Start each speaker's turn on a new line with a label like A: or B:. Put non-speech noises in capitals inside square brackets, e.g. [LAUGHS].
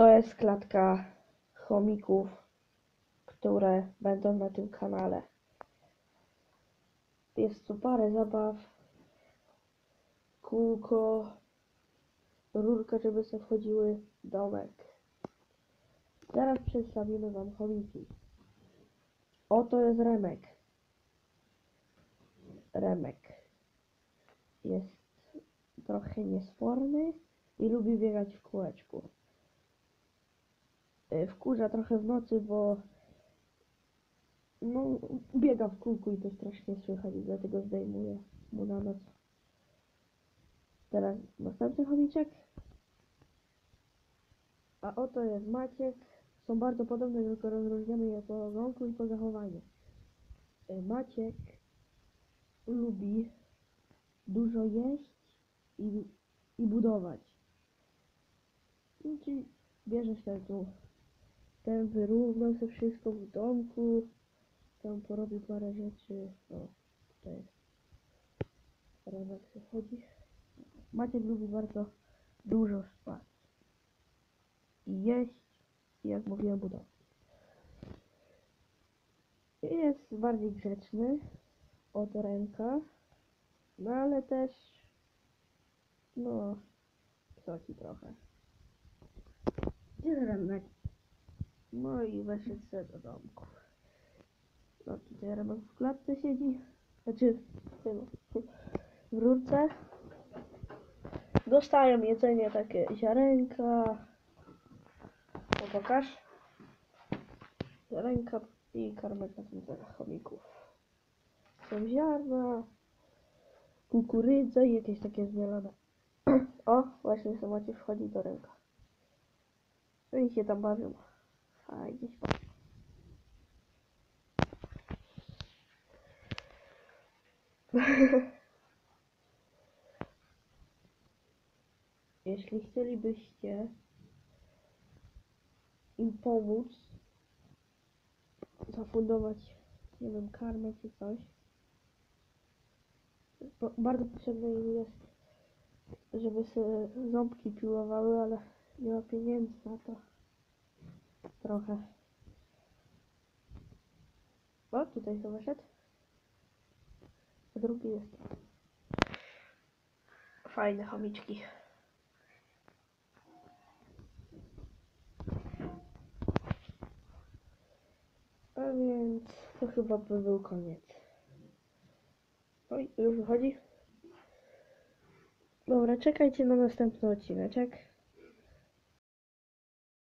A: To jest klatka chomików, które będą na tym kanale. Jest tu parę zabaw, kółko, rurka, żeby sobie wchodziły, domek. Zaraz przedstawimy Wam chomiki. Oto jest Remek. Remek jest trochę niesforny i lubi biegać w kółeczku. Y, Wkurza trochę w nocy, bo no, biega w kółku i to strasznie słychać dlatego zdejmuję mu na noc. Teraz następny chomiczek. A oto jest Maciek. Są bardzo podobne, tylko rozróżniamy je po ogonku i po zachowaniu. Y, Maciek lubi dużo jeść i, i budować. Czyli bierzesz ten tu, ten wyrównał sobie wszystko w domku, tam porobił parę rzeczy, o, tutaj jest. Remek sobie chodzi. Maciek lubi bardzo dużo spać i jeść, i jak mówiłem, budować. Jest bardziej grzeczny od ręka, no ale też, no, psoci trochę.
B: Gdzie Remek?
A: No i weszedł sobie do domku. No tutaj Remek w klatce siedzi, znaczy w rurce. Dostają jedzenie takie ziarenka. O, pokaż. Ziarenka i karmek na tym chomików. Są ziarna, kukurydza i jakieś takie zmielone. [CLEARS THROAT] O, właśnie zobaczcie, wchodzi do ręka. No i się tam bawią. Bawią. [LAUGHS] Jeśli chcielibyście im pomóc, zafundować, nie wiem, karmę czy coś, bo bardzo potrzebne im jest, żeby sobie ząbki piłowały, ale nie ma pieniędzy na to. Trochę. O, tutaj to wyszedł. A drugi jest. Fajne chomiczki. A więc to chyba by był koniec. Oj, już wychodzi. Dobra, czekajcie na następny odcineczek.